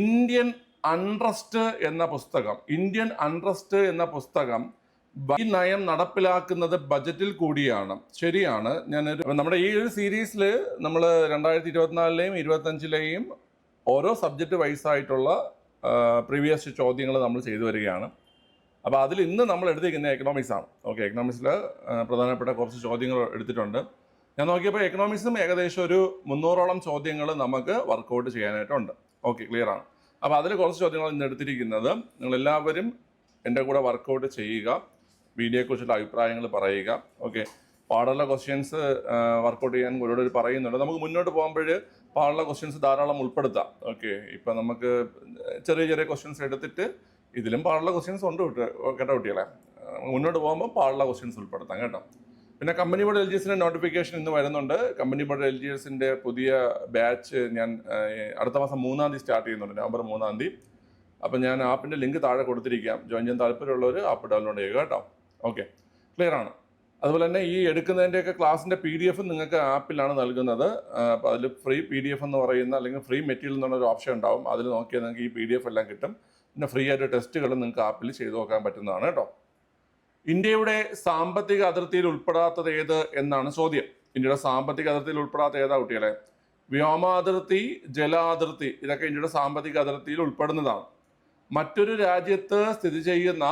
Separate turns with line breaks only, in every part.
Indian untrust എന്ന പുസ്തകം Indian untrust എന്ന പുസ്തകം ഈ നയം നടപ്പിലാക്കുന്നത് ബജറ്റിൽ കൂടിയാണ്. ശരിയാണ്. ഞാനൊരു നമ്മുടെ ഈ ഒരു സീരീസിൽ നമ്മൾ രണ്ടായിരത്തി ഇരുപത്തിനാലിലെയും ഇരുപത്തഞ്ചിലെയും ഓരോ സബ്ജക്റ്റ് വൈസ് ആയിട്ടുള്ള പ്രീവിയസ് ചോദ്യങ്ങൾ നമ്മൾ ചെയ്തു വരികയാണ്. അപ്പോൾ അതിൽ ഇന്ന് നമ്മൾ എടുത്തിരിക്കുന്നത് എക്കണോമിക്സ് ആണ്. ഓക്കെ എക്കണോമിക്സിൽ പ്രധാനപ്പെട്ട കുറച്ച് ചോദ്യങ്ങൾ എടുത്തിട്ടുണ്ട്. ഞാൻ നോക്കിയപ്പോൾ എക്കണോമിക്സും ഏകദേശം ഒരു മുന്നൂറോളം ചോദ്യങ്ങൾ നമുക്ക് വർക്കൗട്ട് ചെയ്യാനായിട്ടുണ്ട്. ഓക്കെ ക്ലിയർ ആണ്. അപ്പോൾ അതിൽ കുറച്ച് ചോദ്യങ്ങൾ ഇന്ന് എടുത്തിരിക്കുന്നത്. നിങ്ങൾ എല്ലാവരും എന്റെ കൂടെ വർക്കൗട്ട് ചെയ്യുക വീഡിയോയെക്കുറിച്ചുള്ള അഭിപ്രായങ്ങൾ പറയുക. ഓക്കെ പാടുള്ള ക്വസ്റ്റ്യൻസ് വർക്കൗട്ട് ചെയ്യാൻ ഒരുപാട് പറയുന്നുണ്ട്. നമുക്ക് മുന്നോട്ട് പോകുമ്പോൾ പാടുള്ള ക്വസ്റ്റ്യൻസ് ധാരാളം ഉൾപ്പെടുത്താം. ഓക്കെ ഇപ്പം നമുക്ക് ചെറിയ ചെറിയ ക്വസ്റ്റ്യൻസ് എടുത്തിട്ട് ഇതിലും പാടുള്ള ക്വസ്റ്റ്യൻസ് ഉണ്ട് കേട്ടോ കുട്ടികളെ. മുന്നോട്ട് പോകുമ്പോൾ പാടുള്ള ക്വസ്റ്റ്യൻസ് ഉൾപ്പെടുത്താം കേട്ടോ. പിന്നെ കമ്പനി ബോർഡ് എൽ ജി എസിന്റെ നോട്ടിഫിക്കേഷൻ ഇന്ന് വരുന്നുണ്ട്. കമ്പനി ബോർഡ് എൽ ജി എസിന്റെ പുതിയ ബാച്ച് ഞാൻ അടുത്ത മാസം മൂന്നാം തീയതി സ്റ്റാർട്ട് ചെയ്യുന്നുണ്ട്. നവംബർ മൂന്നാം തീയതി. അപ്പം ഞാൻ ആപ്പിന്റെ ലിങ്ക് താഴെ കൊടുത്തിരിക്കാം. ജോയിൻ ചെയ്യാൻ താല്പര്യമുള്ളവർ ആപ്പ് ഡൗൺലോഡ് ചെയ്യുക കേട്ടോ. ഓക്കെ ക്ലിയർ ആണ്? അതുപോലെ തന്നെ ഈ എടുക്കുന്നതിന്റെയൊക്കെ ക്ലാസ്സിന്റെ പി ഡി എഫ് നിങ്ങൾക്ക് ആപ്പിലാണ് നൽകുന്നത്. അപ്പോൾ അതിൽ ഫ്രീ പി ഡി എഫ് എന്ന് പറയുന്ന അല്ലെങ്കിൽ ഫ്രീ മെറ്റീരിയൽ എന്നുള്ളൊരു ഓപ്ഷൻ ഉണ്ടാവും. അതിൽ നോക്കിയാൽ നിങ്ങൾക്ക് ഈ പി ഡി എഫ് എല്ലാം കിട്ടും. പിന്നെ ഫ്രീ ആയിട്ട് ടെസ്റ്റുകളും നിങ്ങൾക്ക് ആപ്പിൽ ചെയ്തു നോക്കാൻ പറ്റുന്നതാണ് കേട്ടോ. ഇന്ത്യയുടെ സാമ്പത്തിക അതിർത്തിയിൽ ഉൾപ്പെടാത്തത് ഏത് എന്നാണ് ചോദ്യം. ഇന്ത്യയുടെ സാമ്പത്തിക അതിർത്തിയിൽ ഉൾപ്പെടാത്ത ഏതാ കുട്ടികളെ? വ്യോമാതിർത്തി ജലാതിർത്തി ഇതൊക്കെ ഇന്ത്യയുടെ സാമ്പത്തിക അതിർത്തിയിൽ ഉൾപ്പെടുന്നതാണ്. മറ്റൊരു രാജ്യത്ത് സ്ഥിതി ചെയ്യുന്ന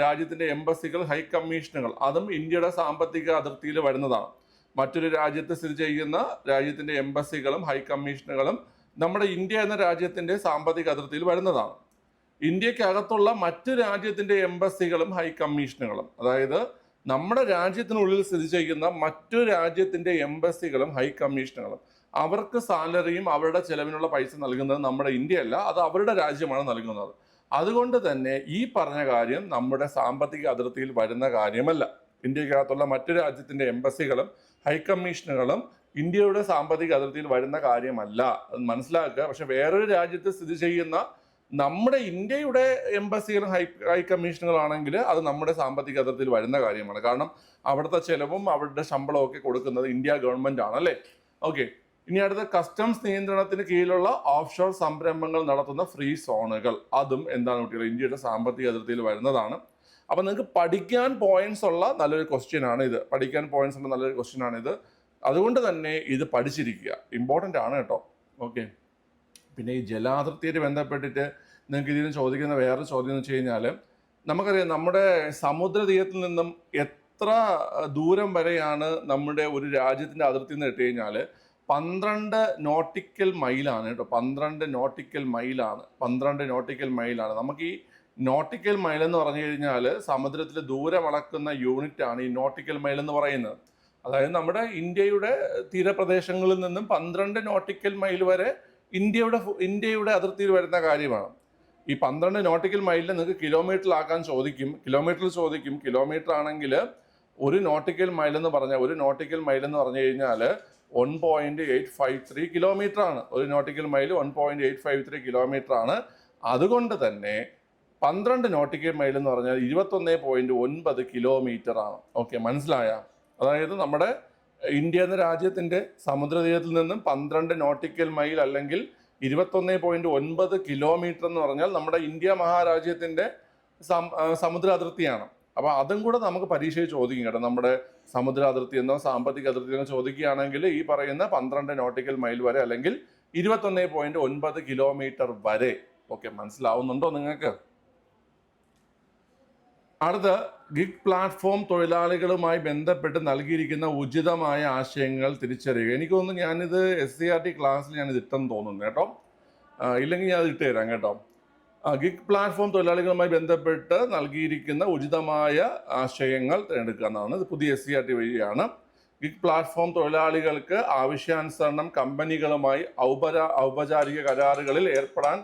രാജ്യത്തിന്റെ എംബസികൾ ഹൈ കമ്മീഷനുകൾ അതും ഇന്ത്യയുടെ സാമ്പത്തിക അതിർത്തിയിൽ വരുന്നതാണ്. മറ്റൊരു രാജ്യത്ത് സ്ഥിതി ചെയ്യുന്ന രാജ്യത്തിന്റെ എംബസികളും ഹൈ കമ്മീഷനുകളും നമ്മുടെ ഇന്ത്യ എന്ന രാജ്യത്തിന്റെ സാമ്പത്തിക അതിർത്തിയിൽ വരുന്നതാണ്. ഇന്ത്യക്കകത്തുള്ള മറ്റ് രാജ്യത്തിന്റെ എംബസികളും ഹൈ കമ്മീഷനുകളും. അതായത് നമ്മുടെ രാജ്യത്തിനുള്ളിൽ സ്ഥിതി ചെയ്യുന്ന മറ്റു രാജ്യത്തിന്റെ എംബസികളും ഹൈ കമ്മീഷനുകളും അവർക്ക് സാലറിയും അവരുടെ ചെലവിനുള്ള പൈസ നൽകുന്നത് നമ്മുടെ ഇന്ത്യ അല്ല അത് അവരുടെ രാജ്യമാണ് നൽകുന്നത്. അതുകൊണ്ട് തന്നെ ഈ പറഞ്ഞ കാര്യം നമ്മുടെ സാമ്പത്തിക അതിർത്തിയിൽ വരുന്ന കാര്യമല്ല. ഇന്ത്യക്കകത്തുള്ള മറ്റു രാജ്യത്തിന്റെ എംബസികളും ഹൈക്കമ്മീഷനുകളും ഇന്ത്യയുടെ സാമ്പത്തിക അതിർത്തിയിൽ വരുന്ന കാര്യമല്ല. അത് മനസ്സിലാക്കുക. പക്ഷെ വേറൊരു രാജ്യത്ത് സ്ഥിതി ചെയ്യുന്ന നമ്മുടെ ഇന്ത്യയുടെ എംബസികളും ഹൈ ഹൈ അത് നമ്മുടെ സാമ്പത്തിക അതിർത്തിയിൽ വരുന്ന കാര്യമാണ്. കാരണം അവിടുത്തെ ചെലവും അവരുടെ ശമ്പളവും ഒക്കെ കൊടുക്കുന്നത് ഇന്ത്യ ഗവൺമെന്റ് ആണ് അല്ലേ? ഓക്കെ. ഇനി അടുത്ത കസ്റ്റംസ് നിയന്ത്രണത്തിന് കീഴിലുള്ള ഓഫ്ഷോർ സംരംഭങ്ങൾ നടത്തുന്ന ഫ്രീ സോണുകൾ. അതും എന്താണ് കുട്ടികൾ ഇന്ത്യയുടെ സാമ്പത്തിക അതിർത്തിയിൽ വരുന്നതാണ്. അപ്പൊ നിങ്ങൾക്ക് പഠിക്കാൻ പോയിന്റ്സ് ഉള്ള നല്ലൊരു ക്വസ്റ്റ്യൻ ആണ് ഇത്. പഠിക്കാൻ പോയിന്റ്സ് ഉള്ള നല്ലൊരു ക്വസ്റ്റ്യൻ ആണ് ഇത്. അതുകൊണ്ട് തന്നെ ഇത് പഠിച്ചിരിക്കുക. ഇമ്പോർട്ടന്റ് ആണ് കേട്ടോ. ഓക്കെ. പിന്നെ ഈ ജലാതിർത്തിയായിട്ട് ബന്ധപ്പെട്ടിട്ട് നിങ്ങൾക്ക് ഇതിന് ചോദിക്കുന്ന വേറെ ചോദ്യം എന്ന് വെച്ച് കഴിഞ്ഞാൽ നമുക്കറിയാം നമ്മുടെ സമുദ്രതീരത്തിൽ നിന്നും എത്ര ദൂരം വരെയാണ് നമ്മുടെ ഒരു രാജ്യത്തിന്റെ അതിർത്തി എന്ന് ഇട്ട് കഴിഞ്ഞാൽ പന്ത്രണ്ട് നോട്ടിക്കൽ മൈലാണ് കേട്ടോ. പന്ത്രണ്ട് നോട്ടിക്കൽ മൈലാണ്. പന്ത്രണ്ട് നോട്ടിക്കൽ മൈലാണ്. നമുക്ക് ഈ നോട്ടിക്കൽ മൈൽ എന്ന് പറഞ്ഞു കഴിഞ്ഞാൽ സമുദ്രത്തിൽ ദൂരം അളക്കുന്ന യൂണിറ്റ് ആണ് ഈ നോട്ടിക്കൽ മൈൽ എന്ന് പറയുന്നത്. അതായത് നമ്മുടെ ഇന്ത്യയുടെ തീരപ്രദേശങ്ങളിൽ നിന്നും പന്ത്രണ്ട് നോട്ടിക്കൽ മൈൽ വരെ ഇന്ത്യയുടെ ഇന്ത്യയുടെ അതിർത്തിയിൽ വരുന്ന കാര്യമാണ്. ഈ പന്ത്രണ്ട് നോട്ടിക്കൽ മൈലിൽ നിങ്ങൾക്ക് കിലോമീറ്ററിലാക്കാൻ ചോദിക്കും കിലോമീറ്ററിൽ ചോദിക്കും കിലോമീറ്റർ ആണെങ്കിൽ ഒരു നോട്ടിക്കൽ മൈൽ എന്ന് പറഞ്ഞാൽ ഒരു നോട്ടിക്കൽ മൈൽ എന്ന് പറഞ്ഞു കഴിഞ്ഞാൽ one point eight five three kilometre ആണ്. ഒരു nautical mile one point eight five three kilometre ആണ്. അതുകൊണ്ട് തന്നെ പന്ത്രണ്ട് നോട്ടിക്കൽ മൈൽ എന്ന് പറഞ്ഞാൽ ഇരുപത്തൊന്ന് പോയിന്റ് ഒൻപത് കിലോമീറ്റർ ആണ്. ഓക്കെ മനസ്സിലായ? അതായത് നമ്മുടെ ഇന്ത്യ എന്ന രാജ്യത്തിന്റെ സമുദ്രതീരത്തിൽ നിന്നും പന്ത്രണ്ട് നോട്ടിക്കൽ മൈൽ അല്ലെങ്കിൽ ഇരുപത്തൊന്ന് പോയിന്റ് ഒൻപത് കിലോമീറ്റർ എന്ന് പറഞ്ഞാൽ നമ്മുടെ ഇന്ത്യ മഹാരാജ്യത്തിന്റെ സമുദ്ര അതിർത്തിയാണ് അപ്പോൾ അതും കൂടെ നമുക്ക് പരീക്ഷയിൽ ചോദിക്കും കേട്ടോ. നമ്മുടെ സമുദ്ര അതിർത്തി എന്നോ സാമ്പത്തിക അതിർത്തി എന്നോ ചോദിക്കുകയാണെങ്കിൽ ഈ പറയുന്ന പന്ത്രണ്ട് നോട്ടിക്കൽ മൈൽ വരെ അല്ലെങ്കിൽ ഇരുപത്തൊന്ന് പോയിന്റ് ഒൻപത് കിലോമീറ്റർ വരെ. ഓക്കെ മനസ്സിലാവുന്നുണ്ടോ നിങ്ങൾക്ക്? അടുത്ത ഗിഗ് പ്ലാറ്റ്ഫോം തൊഴിലാളികളുമായി ബന്ധപ്പെട്ട് നൽകിയിരിക്കുന്ന ഉചിതമായ ആശയങ്ങൾ തിരിച്ചറിയുക. എനിക്കൊന്ന് ഞാനിത് എസ് സി ആർ ടി ക്ലാസ്സിൽ ഞാനിത് ഇട്ടെന്ന് തോന്നുന്നു കേട്ടോ. ഇല്ലെങ്കിൽ ഞാൻ അത് ഇട്ട് തരാം കേട്ടോ. ഗിഗ് പ്ലാറ്റ്ഫോം തൊഴിലാളികളുമായി ബന്ധപ്പെട്ട് നൽകിയിരിക്കുന്ന ഉചിതമായ ആശയങ്ങൾ തിരഞ്ഞെടുക്കുക എന്നാണ്. ഇത് പുതിയ എസ് സി ആർ ടി വഴിയാണ്. ഗിഗ് പ്ലാറ്റ്ഫോം തൊഴിലാളികൾക്ക് ആവശ്യാനുസരണം കമ്പനികളുമായി ഔപചാ ഔപചാരിക കരാറുകളിൽ ഏർപ്പെടാൻ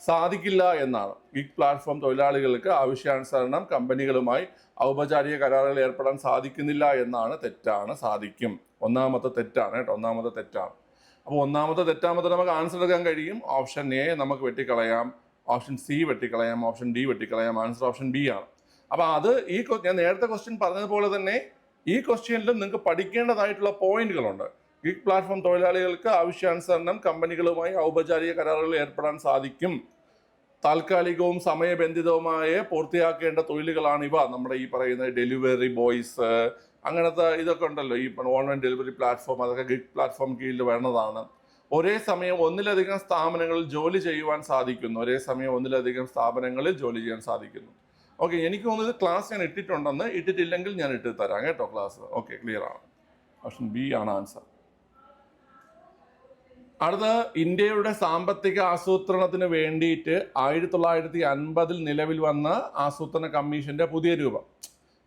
സാധിക്കില്ല എന്നാണ്. ഗിഗ് പ്ലാറ്റ്ഫോം തൊഴിലാളികൾക്ക് ആവശ്യാനുസരണം കമ്പനികളുമായി ഔപചാരിക കരാറുകൾ ഏർപ്പെടാൻ സാധിക്കുന്നില്ല എന്നാണ് തെറ്റാണ് സാധിക്കും. ഒന്നാമത്തെ തെറ്റാണ് കേട്ടോ ഒന്നാമത്തെ തെറ്റാണ്. അപ്പോൾ ഒന്നാമത്തെ തെറ്റാമത്തെ നമുക്ക് ആൻസർ എടുക്കാൻ കഴിയും. ഓപ്ഷൻ എ നമുക്ക് വെട്ടിക്കളയാം. ഓപ്ഷൻ സി വെട്ടിക്കളയാം. ഓപ്ഷൻ ഡി വെട്ടിക്കളയാം. ആൻസർ ഓപ്ഷൻ ബി ആണ്. അപ്പോൾ അത് ഈ ഞാൻ നേരത്തെ ക്വസ്റ്റ്യൻ പറഞ്ഞതുപോലെ തന്നെ ഈ ക്വസ്റ്റ്യനിലും നിങ്ങൾക്ക് പഠിക്കേണ്ടതായിട്ടുള്ള പോയിന്റുകളുണ്ട് ഗിഗ് പ്ലാറ്റ്ഫോം തൊഴിലാളികൾക്ക് ആവശ്യാനുസരണം കമ്പനികളുമായി ഔപചാരിക കരാറുകൾ ഏർപ്പെടാൻ സാധിക്കും. താൽക്കാലികവും സമയബന്ധിതവുമായ പൂർത്തിയാക്കേണ്ട തൊഴിലുകളാണ് ഇവ. നമ്മുടെ ഈ പറയുന്ന ഡെലിവറി ബോയ്സ് അങ്ങനത്തെ ഇതൊക്കെ ഉണ്ടല്ലോ. ഈ ഓൺലൈൻ ഡെലിവറി പ്ലാറ്റ്ഫോം അതൊക്കെ ഗിഗ് പ്ലാറ്റ്ഫോം കീഴിൽ വേണ്ടതാണ്. ഒരേ സമയം ഒന്നിലധികം സ്ഥാപനങ്ങളിൽ ജോലി ചെയ്യുവാൻ സാധിക്കുന്നു. ഒരേ സമയം ഒന്നിലധികം സ്ഥാപനങ്ങളിൽ ജോലി ചെയ്യാൻ സാധിക്കുന്നു. ഓക്കെ എനിക്ക് തോന്നുന്നത് ക്ലാസ് ഞാൻ ഇട്ടിട്ടുണ്ടെന്ന് ഇട്ടിട്ടില്ലെങ്കിൽ ഞാൻ ഇട്ട് തരാം കേട്ടോ ക്ലാസ്. ഓക്കെ ക്ലിയർ ആണ്. ഓപ്ഷൻ ബി ആണ് ആൻസർ. അടുത്ത ഇന്ത്യയുടെ സാമ്പത്തിക ആസൂത്രണത്തിന് വേണ്ടിയിട്ട് ആയിരത്തി തൊള്ളായിരത്തി അൻപതിൽ നിലവിൽ വന്ന ആസൂത്രണ കമ്മീഷന്റെ പുതിയ രൂപം.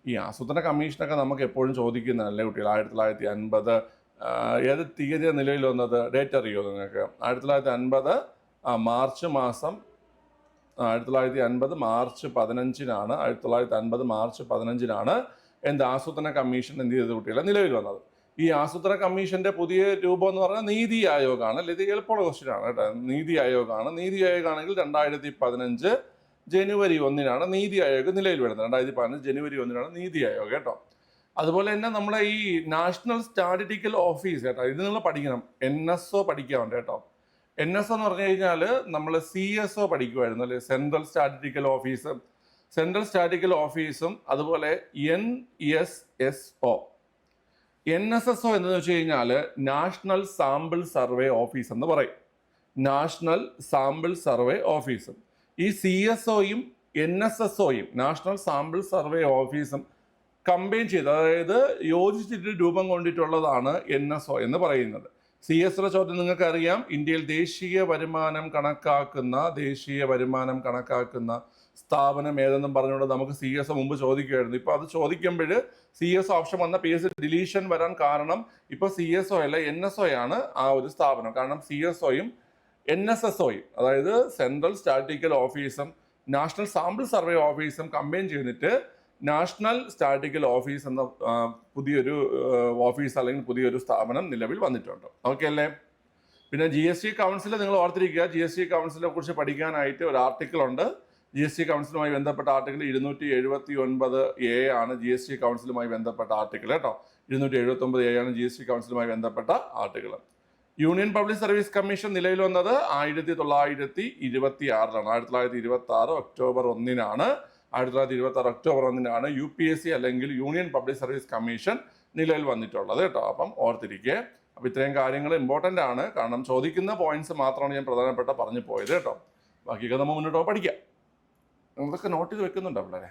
ഈ ആസൂത്രണ കമ്മീഷനൊക്കെ നമുക്ക് എപ്പോഴും ചോദിക്കുന്നതല്ലേ കുട്ടികൾ? ആയിരത്തി തൊള്ളായിരത്തി അൻപത് ഏത് തീയതിയാണ് നിലവിൽ വന്നത്? ഡേറ്റ് അറിയോ നിങ്ങൾക്ക്? ആയിരത്തി തൊള്ളായിരത്തി അൻപത് മാർച്ച് മാസം ആയിരത്തി തൊള്ളായിരത്തി അൻപത് മാർച്ച് പതിനഞ്ചിനാണ് ആയിരത്തി തൊള്ളായിരത്തി അൻപത് മാർച്ച് പതിനഞ്ചിനാണ് എന്ത് ആസൂത്രണ കമ്മീഷൻ എന്ത് ചെയ്ത കുട്ടികളെ? നിലവിൽ വന്നത്. ഈ ആസൂത്രണ കമ്മീഷന്റെ പുതിയ രൂപം എന്ന് പറഞ്ഞാൽ നീതി ആയോഗാണ്. അല്ലെ ഇത് എളുപ്പമുള്ള ക്വസ്റ്റ്യൻ ആണ് കേട്ടോ. നീതി ആയോഗാണ്. നീതി ആയോഗാണെങ്കിൽ രണ്ടായിരത്തി പതിനഞ്ച് ജനുവരി ഒന്നിനാണ് നീതി ആയോഗ് നിലയിൽ വരുന്നത്. രണ്ടായിരത്തി പതിനഞ്ച് ജനുവരി ഒന്നിനാണ് നീതി ആയോഗ് കേട്ടോ. അതുപോലെ തന്നെ നമ്മളെ ഈ നാഷണൽ സ്റ്റാറ്റിറ്റിക്കൽ ഓഫീസ് കേട്ടോ ഇത് നിങ്ങൾ പഠിക്കണം. എൻ എസ് ഒ പഠിക്കാറുണ്ട് കേട്ടോ. എൻ എസ് എന്ന് പറഞ്ഞു കഴിഞ്ഞാൽ നമ്മൾ സി എസ് ഒ പഠിക്കുമായിരുന്നു അല്ലെ? Central statistical office. Central statical ഓഫീസും അതുപോലെ N S S O. N S S O എന്ന് വെച്ച് കഴിഞ്ഞാൽ നാഷണൽ സാമ്പിൾ സർവേ ഓഫീസ് എന്ന് പറയും. നാഷണൽ സാമ്പിൾ സർവേ ഓഫീസ് ഈ സി എസ് ഒയും എൻ എസ് എസ് ഒയും നാഷണൽ സാമ്പിൾ സർവേ ഓഫീസും കമ്പൈൻ ചെയ്ത് അതായത് യോജിച്ചിട്ട് രൂപം കൊണ്ടിട്ടുള്ളതാണ് എൻ എസ് ഒ എന്ന് പറയുന്നത്. സി എസ് ഒ ചോദ്യം നിങ്ങൾക്കറിയാം. ഇന്ത്യയിൽ ദേശീയ വരുമാനം കണക്കാക്കുന്ന ദേശീയ വരുമാനം കണക്കാക്കുന്ന സ്ഥാപനം ഏതെന്നും പറഞ്ഞുകൊണ്ട് നമുക്ക് സി എസ് മുമ്പ് ചോദിക്കുമായിരുന്നു ഇപ്പൊ അത് ചോദിക്കുമ്പോൾ സി എസ് ഓപ്ഷൻ വന്ന പി എസ് ഡിലീഷൻ വരാൻ കാരണം ഇപ്പൊ സി എസ് ഒ അല്ല എൻ എസ് ഒ ആണ് ആ ഒരു സ്ഥാപനം. കാരണം സി എസ് ഒയും എൻ എസ് എസ് ഒയും അതായത് സെൻട്രൽ സ്റ്റാറ്റിക്കൽ ഓഫീസും നാഷണൽ സാമ്പിൾ സർവേ ഓഫീസും കമ്പൈൻ ചെയ്തിട്ട് നാഷണൽ സ്റ്റാറ്റിക്കൽ ഓഫീസ് എന്ന പുതിയൊരു ഓഫീസ് അല്ലെങ്കിൽ പുതിയൊരു സ്ഥാപനം നിലവിൽ വന്നിട്ടുണ്ട്. ഓക്കെ അല്ലേ? പിന്നെ ജി എസ് ടി കൗൺസിൽ നിങ്ങൾ ഓർത്തിരിക്കുക ജി എസ് ടി കൗൺസിലിനെ കുറിച്ച് പഠിക്കാനായിട്ട് ഒരു ആർട്ടിക്കിൾ ഉണ്ട്. ജി എസ് ടി കൗൺസിലുമായി ബന്ധപ്പെട്ട ആർട്ടിക്കിൾ ഇരുന്നൂറ്റി എഴുപത്തി ഒൻപത് എ ആണ് ജി എസ് ടി കൗൺസിലുമായി ബന്ധപ്പെട്ട ആർട്ടിക്കിൾ കേട്ടോ. ഇരുന്നൂറ്റി എഴുപത്തി ഒമ്പത് എ ആണ് ജി എസ് ടി കൗൺസിലുമായി ബന്ധപ്പെട്ട article union public service commission നിലവിൽ വന്നത് ആയിരത്തി തൊള്ളായിരത്തി ഇരുപത്തി ആറിലാണ് ആയിരത്തി തൊള്ളായിരത്തി ഇരുപത്തി ആറ് ഒക്ടോബർ ഒന്നിനാണ്. ആയിരത്തി തൊള്ളായിരത്തി ഇരുപത്തി ആറ് ഒക്ടോബർ ഒന്നിനാണ് യു പി എസ് സി അല്ലെങ്കിൽ യൂണിയൻ പബ്ലിക് സർവീസ് കമ്മീഷൻ നിലവിൽ വന്നിട്ടുള്ളത് കേട്ടോ. അപ്പം ഓർത്തിരിക്കുക അപ്പം ഇത്രയും കാര്യങ്ങൾ ഇമ്പോർട്ടന്റ് ആണ്. കാരണം ചോദിക്കുന്ന പോയിന്റ്സ് മാത്രമാണ് ഞാൻ പ്രധാനപ്പെട്ട പറഞ്ഞു പോയത് കേട്ടോ. ബാക്കിയൊക്കെ നമ്മൾ മുന്നോട്ട് പഠിക്കാം. നിങ്ങളൊക്കെ നോട്ട് ചെയ്ത് വെക്കുന്നുണ്ടോ പിള്ളേരെ?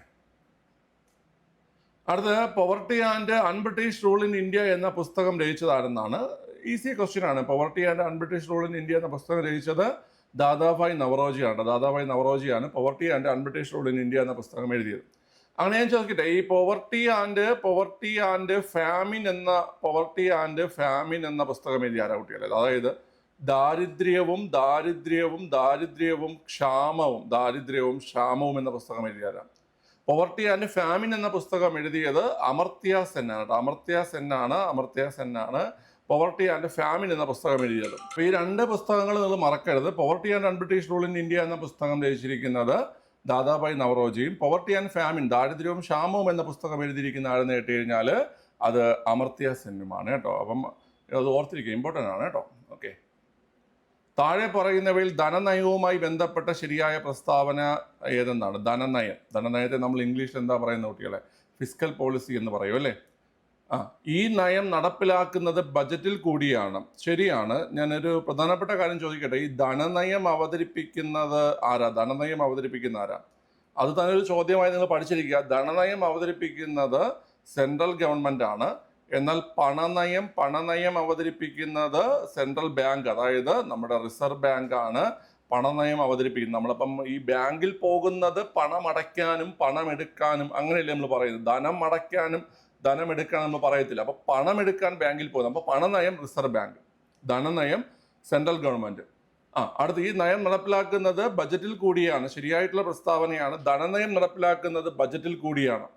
അടുത്ത poverty and unbritish rule in India എന്ന പുസ്തകം രചിച്ചതാരെന്നാണ് ഈസി ക്വസ്റ്റ്യൻ ആണ്. Poverty and unbritish rule in India എന്ന പുസ്തകം രചിച്ചത് ദാദാഭായ് നവറോജിയാണ്. Dadabhai നവറോജിയാണ് poverty and unbritish rule in India എന്ന പുസ്തകം എഴുതിയത്. അങ്ങനെ ഞാൻ ചോദിക്കട്ടെ ഈ poverty and poverty and famine എന്ന പോവർട്ടി ആൻഡ് ഫാമിൻ എന്ന പുസ്തകം എഴുതിയ ആരാ കുട്ടികളെ? അതായത് ദാരിദ്ര്യവും ദാരിദ്ര്യവും ദാരിദ്ര്യവും ക്ഷാമവും ദാരിദ്ര്യവും ക്ഷാമവും എന്ന പുസ്തകം എഴുതിയാരാണ് പോവർട്ടി ആൻഡ് ഫാമിൻ എന്ന പുസ്തകം എഴുതിയത് അമർത്യ സെൻ ആണ്. അമർത്യ സെൻ ആണ് അമർത്യ സെൻ ആണ്. പോവർട്ടി ആൻഡ് ഫാമിൻ എന്ന പുസ്തകം എഴുതിയത്. അപ്പോൾ ഈ രണ്ട് പുസ്തകങ്ങൾ നിങ്ങൾ മറക്കരുത്. Poverty and unbritish rule in India എന്ന പുസ്തകം രചിച്ചിരിക്കുന്നത് ദാദാഭായ് നവറോജിയും പോവർട്ടി ആൻഡ് ഫാമിൻ ദാരിദ്ര്യവും ക്ഷാമവും എന്ന പുസ്തകം എഴുതിയിരിക്കുന്ന ആരെന്ന് കേട്ട് കഴിഞ്ഞാൽ അത് അമർത്യ സെന്നുമാണ് കേട്ടോ. അപ്പം അത് ഓർത്തിരിക്കുക ഇമ്പോർട്ടന്റ് ആണ് കേട്ടോ. താഴെ പറയുന്നവയിൽ ധനനയവുമായി ബന്ധപ്പെട്ട ശരിയായ പ്രസ്താവന ഏതെന്നാണ്? ധനനയം. ധനനയത്തെ നമ്മൾ ഇംഗ്ലീഷിൽ എന്താ പറയുന്ന കുട്ടികളെ? ഫിസിക്കൽ പോളിസി എന്ന് പറയും അല്ലേ? ആ ഈ നയം നടപ്പിലാക്കുന്നത് ബജറ്റിൽ കൂടിയാണ്. ശരിയാണ്. ഞാനൊരു പ്രധാനപ്പെട്ട കാര്യം ചോദിക്കട്ടെ. ഈ ധനനയം അവതരിപ്പിക്കുന്നത് ആരാ? ധനനയം അവതരിപ്പിക്കുന്ന ആരാ? അത് തന്നെ ഒരു ചോദ്യമായി നിങ്ങൾ പഠിച്ചിരിക്കുക. ധനനയം അവതരിപ്പിക്കുന്നത് സെൻട്രൽ ഗവൺമെന്റ് ആണ്. എന്നാൽ പണനയം പണനയം അവതരിപ്പിക്കുന്നത് സെൻട്രൽ ബാങ്ക് അതായത് നമ്മുടെ റിസർവ് ബാങ്ക് ആണ്. പണനയം അവതരിപ്പിക്കുന്നത്. നമ്മളിപ്പം ഈ ബാങ്കിൽ പോകുന്നത് പണം അടയ്ക്കാനും പണം എടുക്കാനും അങ്ങനെയല്ലേ നമ്മൾ പറയുന്നത്? ധനം അടയ്ക്കാനും ധനം എടുക്കാനും നമ്മൾ പറയത്തില്ല. അപ്പോൾ പണം എടുക്കാൻ ബാങ്കിൽ പോകുന്നത്. അപ്പോൾ പണനയം റിസർവ് ബാങ്ക് ധനനയം സെൻട്രൽ ഗവൺമെന്റ് ആ അടുത്ത് ഈ നയം നടപ്പിലാക്കുന്നത് ബജറ്റിൽ കൂടിയാണ്. ശരിയായിട്ടുള്ള പ്രസ്താവനയാണ്. ധനനയം നടപ്പിലാക്കുന്നത് ബജറ്റിൽ കൂടിയാണ്.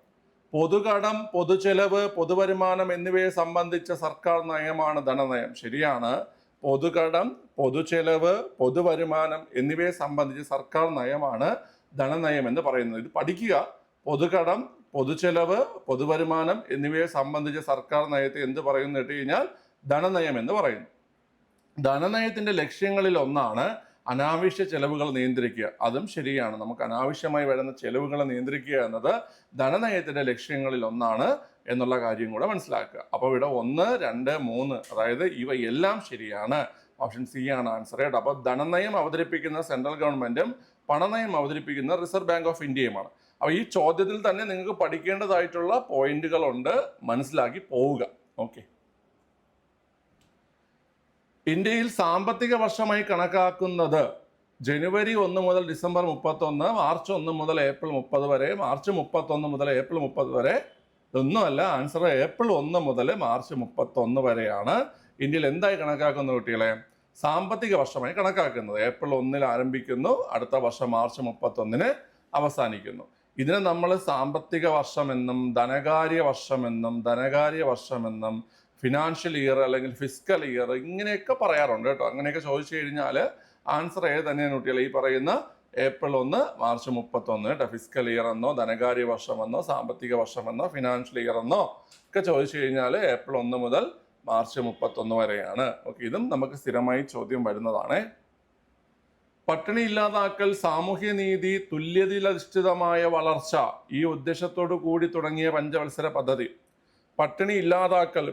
പൊതുകടം പൊതുചെലവ് പൊതുവരുമാനം എന്നിവയെ സംബന്ധിച്ച സർക്കാർ നയമാണ് ധനനയം. ശരിയാണ്. പൊതുകടം പൊതുചെലവ് പൊതുവരുമാനം എന്നിവയെ സംബന്ധിച്ച് സർക്കാർ നയമാണ് ധനനയം എന്ന് പറയുന്നത്. ഇത് പഠിക്കുക. പൊതുകടം പൊതുചെലവ് പൊതുവരുമാനം എന്നിവയെ സംബന്ധിച്ച സർക്കാർ നയത്തെ എന്ത് പറയുന്നു കേട്ട് കഴിഞ്ഞാൽ ധനനയം എന്ന് പറയുന്നു. ധനനയത്തിന്റെ ലക്ഷ്യങ്ങളിൽ ഒന്നാണ് അനാവശ്യ ചെലവുകൾ നിയന്ത്രിക്കുക. അതും ശരിയാണ്. നമുക്ക് അനാവശ്യമായി വരുന്ന ചെലവുകൾ നിയന്ത്രിക്കുക എന്നത് ധനനയത്തിന്റെ ലക്ഷ്യങ്ങളിൽ ഒന്നാണ് എന്നുള്ള കാര്യം കൂടെ മനസ്സിലാക്കുക. അപ്പോൾ ഇവിടെ ഒന്ന് രണ്ട് മൂന്ന് അതായത് ഇവ എല്ലാം ശരിയാണ്. ഓപ്ഷൻ സി ആണ് ആൻസർ കേട്ടോ. അപ്പോൾ ധനനയം അവതരിപ്പിക്കുന്ന സെൻട്രൽ ഗവൺമെന്റും പണനയം അവതരിപ്പിക്കുന്ന റിസർവ് ബാങ്ക് ഓഫ് ഇന്ത്യയുമാണ്. അപ്പോൾ ഈ ചോദ്യത്തിൽ തന്നെ നിങ്ങൾക്ക് പഠിക്കേണ്ടതായിട്ടുള്ള പോയിന്റുകളുണ്ട് മനസ്സിലാക്കി പോവുക. ഓക്കെ. ഇന്ത്യയിൽ സാമ്പത്തിക വർഷമായി കണക്കാക്കുന്നത് ജനുവരി ഒന്ന് മുതൽ ഡിസംബർ മുപ്പത്തൊന്ന് മാർച്ച് ഒന്ന് മുതൽ ഏപ്രിൽ മുപ്പത് വരെ മാർച്ച് മുപ്പത്തൊന്ന് മുതൽ ഏപ്രിൽ മുപ്പത് വരെ ഒന്നുമല്ല ആൻസർ ഏപ്രിൽ ഒന്ന് മുതൽ മാർച്ച് മുപ്പത്തൊന്ന് വരെയാണ് ഇന്ത്യയിൽ എന്തായി കണക്കാക്കുന്ന കുട്ടികളെ? സാമ്പത്തിക വർഷമായി കണക്കാക്കുന്നത്. ഏപ്രിൽ ഒന്നിൽ ആരംഭിക്കുന്നു അടുത്ത വർഷം മാർച്ച് മുപ്പത്തൊന്നിന് അവസാനിക്കുന്നു. ഇതിനെ നമ്മൾ സാമ്പത്തിക വർഷമെന്നും ധനകാര്യ വർഷമെന്നും ധനകാര്യ വർഷമെന്നും ഫിനാൻഷ്യൽ ഇയർ അല്ലെങ്കിൽ ഫിസിക്കൽ ഇയർ ഇങ്ങനെയൊക്കെ പറയാറുണ്ട് കേട്ടോ. അങ്ങനെയൊക്കെ ചോദിച്ചു കഴിഞ്ഞാൽ ആൻസർ ഏത് തന്നെയാണ് കുട്ടികൾ ഈ പറയുന്ന ഏപ്രിൽ ഒന്ന് മാർച്ച് മുപ്പത്തൊന്ന് കേട്ടോ. ഫിസിക്കൽ ഇയർ എന്നോ ധനകാര്യ വർഷമെന്നോ സാമ്പത്തിക വർഷമെന്നോ ഫിനാൻഷ്യൽ ഇയർ എന്നോ ഒക്കെ ചോദിച്ചു കഴിഞ്ഞാൽ ഏപ്രിൽ ഒന്ന് മുതൽ മാർച്ച് മുപ്പത്തൊന്ന് വരെയാണ്. ഓക്കെ ഇതും നമുക്ക് സ്ഥിരമായി ചോദ്യം വരുന്നതാണ്. പട്ടിണി ഇല്ലാതാക്കൽ സാമൂഹ്യനീതി തുല്യതയിലധിഷ്ഠിതമായ വളർച്ച ഈ ഉദ്ദേശത്തോടു കൂടി തുടങ്ങിയ പഞ്ചവത്സര പദ്ധതി. പട്ടിണി ഇല്ലാതാക്കൽ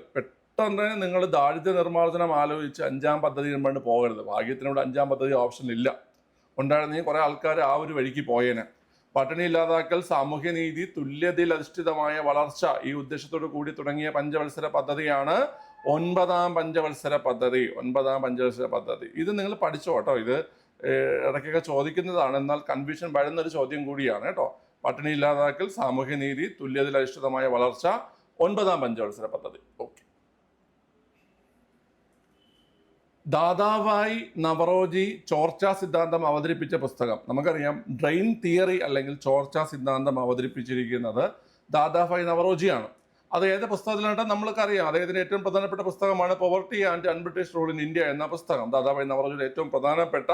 പെട്ടെന്ന് നിങ്ങൾ ദാരിദ്ര്യ നിർമ്മാർജനം ആലോചിച്ച് അഞ്ചാം പദ്ധതി മുമ്പോട്ട് പോകരുത്. ഭാഗ്യത്തിനോട് അഞ്ചാം പദ്ധതി ഓപ്ഷൻ ഇല്ല. ഉണ്ടായിരുന്നെങ്കിൽ കുറേ ആൾക്കാർ ആ ഒരു വഴിക്ക് പോയേനെ. പട്ടിണി ഇല്ലാതാക്കൽ സാമൂഹ്യനീതി തുല്യതയിൽ അധിഷ്ഠിതമായ വളർച്ച ഈ ഉദ്ദേശത്തോടു കൂടി തുടങ്ങിയ പഞ്ചവത്സര പദ്ധതിയാണ് ഒൻപതാം പഞ്ചവത്സര പദ്ധതി. ഒൻപതാം പഞ്ചവത്സര പദ്ധതി. ഇത് നിങ്ങൾ പഠിച്ചോ കേട്ടോ. ഇത് ഇടയ്ക്കൊക്കെ ചോദിക്കുന്നതാണ്. എന്നാൽ കൺഫ്യൂഷൻ വരുന്ന ഒരു ചോദ്യം കൂടിയാണ് കേട്ടോ. പട്ടിണി ഇല്ലാതാക്കൽ സാമൂഹ്യനീതി തുല്യതയിൽ അധിഷ്ഠിതമായ വളർച്ച ഒൻപതാം പഞ്ചവത്സര പദ്ധതി ഓക്കെ ദാദാവായി നവറോജി ചോർച്ചാ സിദ്ധാന്തം അവതരിപ്പിച്ച പുസ്തകം. നമുക്കറിയാം ഡ്രെയിൻ തിയറി അല്ലെങ്കിൽ ചോർച്ചാ സിദ്ധാന്തം അവതരിപ്പിച്ചിരിക്കുന്നത് ദാദാഭായ് നവറോജിയാണ്. അത് ഏത് പുസ്തകത്തിലാണ് നമ്മൾക്ക് അറിയാം. അദ്ദേഹത്തിന്റെ ഏറ്റവും പ്രധാനപ്പെട്ട പുസ്തകമാണ് poverty and unbritish rule in India എന്ന പുസ്തകം. ദാദാഭായ് നവറോജിയുടെ ഏറ്റവും പ്രധാനപ്പെട്ട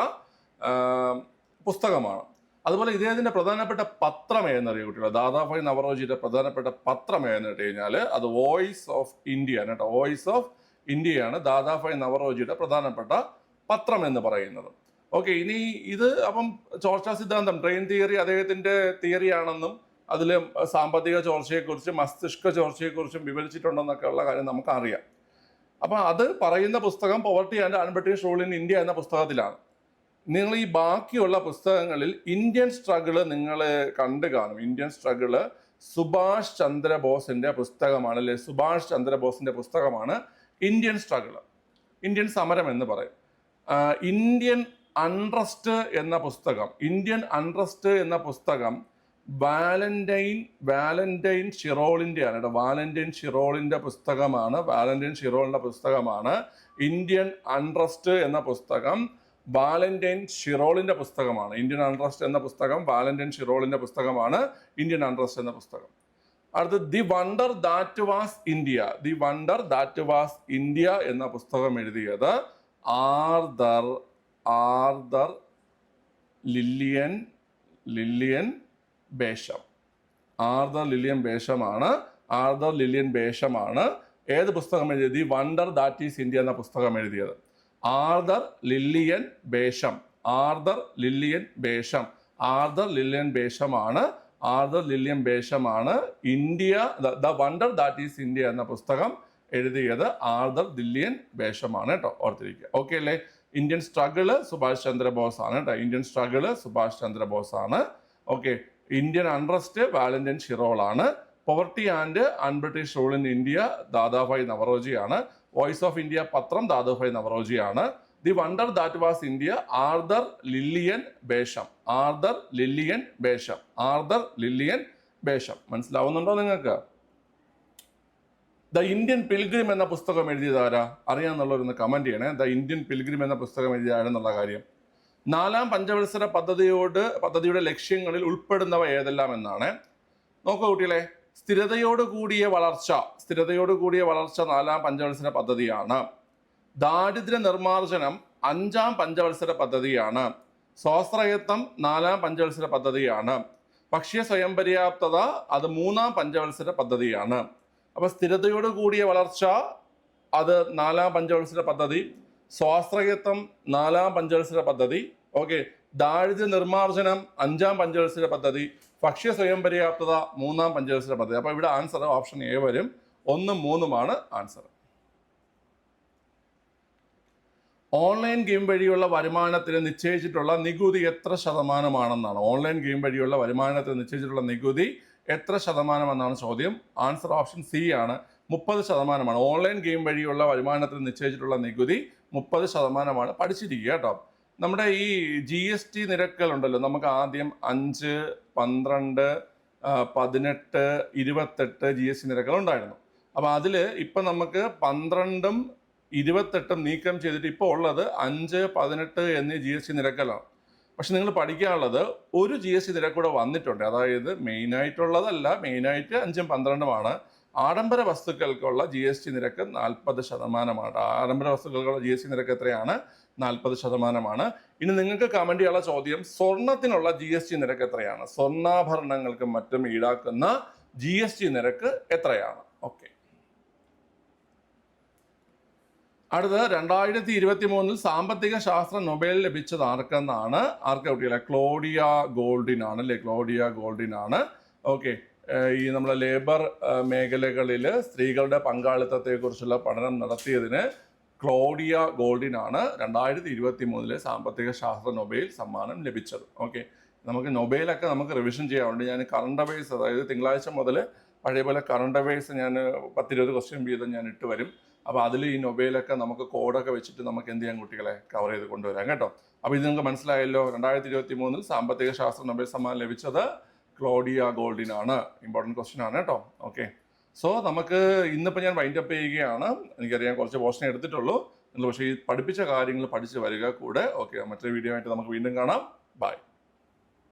പുസ്തകമാണ്. അതുപോലെ ഇദ്ദേഹത്തിന്റെ പ്രധാനപ്പെട്ട പത്രം ഏതെന്നറിയ കുട്ടികൾ ദാദാഭായ് നവറോജിയുടെ പ്രധാനപ്പെട്ട പത്രം ഏതെന്ന് ഇട്ട് കഴിഞ്ഞാൽ അത് വോയിസ് ഓഫ് ഇന്ത്യ കേട്ടോ. വോയിസ് ഓഫ് ഇന്ത്യയാണ് ദാദാഭായ് നവറോജിയുടെ പ്രധാനപ്പെട്ട പത്രം എന്ന് പറയുന്നത്. ഓക്കെ ഇനി ഇത് അപ്പം ചോർച്ചാ സിദ്ധാന്തം ട്രെയിൻ തിയറി അദ്ദേഹത്തിന്റെ തിയറിയാണെന്നും അതിൽ സാമ്പത്തിക ചോർച്ചയെക്കുറിച്ചും മസ്തിഷ്ക ചോർച്ചയെക്കുറിച്ചും വിവരിച്ചിട്ടുണ്ടെന്നൊക്കെ ഉള്ള കാര്യം നമുക്കറിയാം. അപ്പം അത് പറയുന്ന പുസ്തകം poverty and unbritish rule in India എന്ന പുസ്തകത്തിലാണ്. നിങ്ങൾ ഈ ബാക്കിയുള്ള പുസ്തകങ്ങളിൽ ഇന്ത്യൻ സ്ട്രഗിൾ നിങ്ങൾ കണ്ടു കാണും. ഇന്ത്യൻ സ്ട്രഗിൾ സുഭാഷ് ചന്ദ്രബോസിന്റെ പുസ്തകമാണ് അല്ലെ? സുഭാഷ് ചന്ദ്രബോസിന്റെ പുസ്തകമാണ് ഇന്ത്യൻ സ്ട്രഗിൾ ഇന്ത്യൻ സമരം എന്ന് പറയും. ഇന്ത്യൻ അൺട്രസ്റ്റ് എന്ന പുസ്തകം ഇന്ത്യൻ അൺട്രസ്റ്റ് എന്ന പുസ്തകം വാലന്റൈൻ വാലന്റൈൻ ഷിറോളിന്റെയാണ് വാലന്റൈൻ ഷിറോളിന്റെ പുസ്തകമാണ് വാലന്റൈൻ ഷിറോളിന്റെ പുസ്തകമാണ് ഇന്ത്യൻ അൺട്രസ്റ്റ് എന്ന പുസ്തകം വാലന്റൈൻ ഷിറോളിന്റെ പുസ്തകമാണ്. ഇന്ത്യൻ അൺട്രസ്റ്റ് എന്ന പുസ്തകം വാലന്റൈൻ ഷിറോളിന്റെ പുസ്തകമാണ് ഇന്ത്യൻ അൺട്രസ്റ്റ് എന്ന പുസ്തകം. അടുത്ത് the wonder that was India. The wonder that was India എന്ന പുസ്തകം എഴുതിയത് Arthur Arthur Lillian Lillian Basham. Arthur Lillian ബേഷമാണ്. Arthur Lillian ബേഷമാണ് ഏത് പുസ്തകം എഴുതിയത്? The wonder that is India എന്ന പുസ്തകം എഴുതിയത്. Arthur Lillian Basham. Arthur Lillian Basham. Arthur Lillian ബേഷമാണ് Arthur Lillian ബേഷമാണ് India the wonder that is India എന്ന പുസ്തകം എഴുതിയത് ആർദർ ദില്ലിയൻ ബേഷമാണ് കേട്ടോ ഓർത്തിരിക്കുക. ഓക്കെ അല്ലേ? ഇന്ത്യൻ സ്ട്രഗിൾ സുഭാഷ് ചന്ദ്രബോസ് ആണ് കേട്ടോ. ഇന്ത്യൻ സ്ട്രഗിൾ സുഭാഷ് ചന്ദ്രബോസ് ആണ് okay Indian unrest Valentine ഷിറോളാണ്. Poverty and unbritish rule in India Dadabhai നവറോജിയാണ്. Voice of India പത്രം Dadabhai നവറോജിയാണ്. The wonder that was India Arthur Lillian Basham. Arthur Lillian Basham. Arthur Lillian Basham. മനസ്സിലാവുന്നുണ്ടോ നിങ്ങൾക്ക്? The Indian pilgrim എന്ന പുസ്തകം എഴുതിയത് ആരാ? അറിയാന്നുള്ളവരൊന്ന് comment ചെയ്യണേ. The Indian pilgrim എന്ന പുസ്തകം എഴുതിയ ആരെന്നുള്ള കാര്യം. നാലാം പഞ്ചവത്സര പദ്ധതിയോട് പദ്ധതിയുടെ ലക്ഷ്യങ്ങളിൽ ഉൾപ്പെടുന്നവ ഏതെല്ലാം എന്നാണ്. നോക്കൂ കുട്ടികളെ സ്ഥിരതയോട് കൂടിയ വളർച്ച സ്ഥിരതയോട് കൂടിയ വളർച്ച നാലാം പഞ്ചവത്സര പദ്ധതിയാണ്. ദാരിദ്ര്യ നിർമ്മാർജനം അഞ്ചാം പഞ്ചവത്സര പദ്ധതിയാണ്. സ്വാശ്രയത്വം നാലാം പഞ്ചവത്സര പദ്ധതിയാണ്. ഭക്ഷ്യ സ്വയം പര്യാപ്തത അത് മൂന്നാം പഞ്ചവത്സര പദ്ധതിയാണ്. അപ്പോൾ സ്ഥിരതയോട് കൂടിയ വളർച്ച അത് നാലാം പഞ്ചവത്സര പദ്ധതി സ്വാശ്രയത്വം നാലാം പഞ്ചവത്സര പദ്ധതി ഓക്കെ ദാരിദ്ര്യ നിർമ്മാർജനം അഞ്ചാം പഞ്ചവത്സര പദ്ധതി ഭക്ഷ്യ സ്വയം പര്യാപ്തത മൂന്നാം പഞ്ചവത്സര പദ്ധതി. അപ്പോൾ ഇവിടെ ആൻസർ ഓപ്ഷൻ എ വരും. ഒന്നും മൂന്നുമാണ് ആൻസർ. ഓൺലൈൻ ഗെയിം വഴിയുള്ള വരുമാനത്തിന് നിശ്ചയിച്ചിട്ടുള്ള നികുതി എത്ര ശതമാനമാണെന്നാണ്. ഓൺലൈൻ ഗെയിം വഴിയുള്ള വരുമാനത്തിന് നിശ്ചയിച്ചിട്ടുള്ള നികുതി എത്ര ശതമാനമെന്നാണ് ചോദ്യം. ആൻസർ ഓപ്ഷൻ സി ആണ്. മുപ്പത് ശതമാനമാണ്. ഓൺലൈൻ ഗെയിം വഴിയുള്ള വരുമാനത്തിന് നിശ്ചയിച്ചിട്ടുള്ള നികുതി മുപ്പത് ശതമാനമാണ്. പഠിച്ചിരിക്കുക കേട്ടോ. നമ്മുടെ ഈ ജി എസ് ടി നിരക്കുകളുണ്ടല്ലോ. നമുക്ക് ആദ്യം അഞ്ച് പന്ത്രണ്ട് പതിനെട്ട് ഇരുപത്തെട്ട് ജി എസ് ടി നിരക്കുകൾ ഉണ്ടായിരുന്നു. അപ്പോൾ അതിൽ ഇപ്പം നമുക്ക് പന്ത്രണ്ടും ഇരുപത്തെട്ടും നീക്കം ചെയ്തിട്ട് ഇപ്പോൾ ഉള്ളത് അഞ്ച് പതിനെട്ട് എന്നീ ജി എസ് ടി പക്ഷെ നിങ്ങൾ പഠിക്കാനുള്ളത് ഒരു ജി എസ് ടി നിരക്കൂടെ വന്നിട്ടുണ്ട്. അതായത് മെയിനായിട്ടുള്ളതല്ല മെയിനായിട്ട് അഞ്ചും പന്ത്രണ്ടുമാണ്. ആഡംബര വസ്തുക്കൾക്കുള്ള ജി എസ് ടി നിരക്ക് നാൽപ്പത് ശതമാനമാണ്. ആഡംബര വസ്തുക്കൾക്കുള്ള ജി എസ് ടി നിരക്ക് എത്രയാണ്? നാൽപ്പത് ശതമാനമാണ്. ഇനി നിങ്ങൾക്ക് കമന്റ് ചെയ്യാനുള്ള ചോദ്യം സ്വർണത്തിനുള്ള ജി എസ് ടി നിരക്ക് എത്രയാണ്? സ്വർണാഭരണങ്ങൾക്കും മറ്റും ഈടാക്കുന്ന ജി എസ് ടി നിരക്ക് എത്രയാണ്? ഓക്കെ. അടുത്തത് രണ്ടായിരത്തി ഇരുപത്തി മൂന്നിൽ സാമ്പത്തിക ശാസ്ത്ര നൊബേൽ ലഭിച്ചത് ആർക്കെന്നാണ്? ആർക്ക് കുട്ടികളെ ക്ലോഡിയ ഗോൾഡിനാണ് അല്ലേ? ക്ലോഡിയ ഗോൾഡിനാണ്. ഓക്കെ. ഈ നമ്മുടെ ലേബർ മേഖലകളിൽ സ്ത്രീകളുടെ പങ്കാളിത്തത്തെക്കുറിച്ചുള്ള പഠനം നടത്തിയതിന് ക്ലോഡിയ ഗോൾഡിനാണ് രണ്ടായിരത്തി ഇരുപത്തി മൂന്നിലെ സാമ്പത്തിക ശാസ്ത്ര നൊബേൽ സമ്മാനം ലഭിച്ചത്. ഓക്കെ. നമുക്ക് നൊബേലൊക്കെ നമുക്ക് റിവിഷൻ ചെയ്യാറുണ്ട് ഞാൻ കറണ്ട് അവേഴ്സ് അതായത് തിങ്കളാഴ്ച മുതൽ പഴയ പോലെ കറണ്ട് അവേഴ്സ് ഞാൻ പത്തിരുപത് ക്വസ്റ്റ്യൻ വീതം ഞാൻ ഇട്ട് വരും. അപ്പോൾ അതിൽ ഈ നൊബേലൊക്കെ നമുക്ക് കോഡൊക്കെ വെച്ചിട്ട് നമുക്ക് എന്ത് ചെയ്യാൻ കുട്ടികളെ? കവർ ചെയ്ത് കൊണ്ടുവരാം കേട്ടോ. അപ്പോൾ ഇത് നിങ്ങൾക്ക് മനസ്സിലായല്ലോ രണ്ടായിരത്തി ഇരുപത്തി മൂന്നിൽ സാമ്പത്തിക ശാസ്ത്ര നൊബേൽ സമ്മാനം ലഭിച്ചത് ക്ലോഡിയ ഗോൾഡിനാണ്. ഇമ്പോർട്ടന്റ് ക്വസ്റ്റ്യൻ ആണ് കേട്ടോ. ഓക്കെ സോ നമുക്ക് ഇന്നിപ്പോൾ ഞാൻ വൈൻഡ് അപ്പ് ചെയ്യുകയാണ്. എനിക്കറിയാം കുറച്ച് പോർഷൻ എടുത്തിട്ടുള്ളൂ. നിങ്ങൾ പക്ഷേ ഈ പഠിപ്പിച്ച കാര്യങ്ങൾ പഠിച്ച് വരിക കൂടെ. ഓക്കെ മറ്റൊരു വീഡിയോ ആയിട്ട് നമുക്ക് വീണ്ടും കാണാം. ബൈ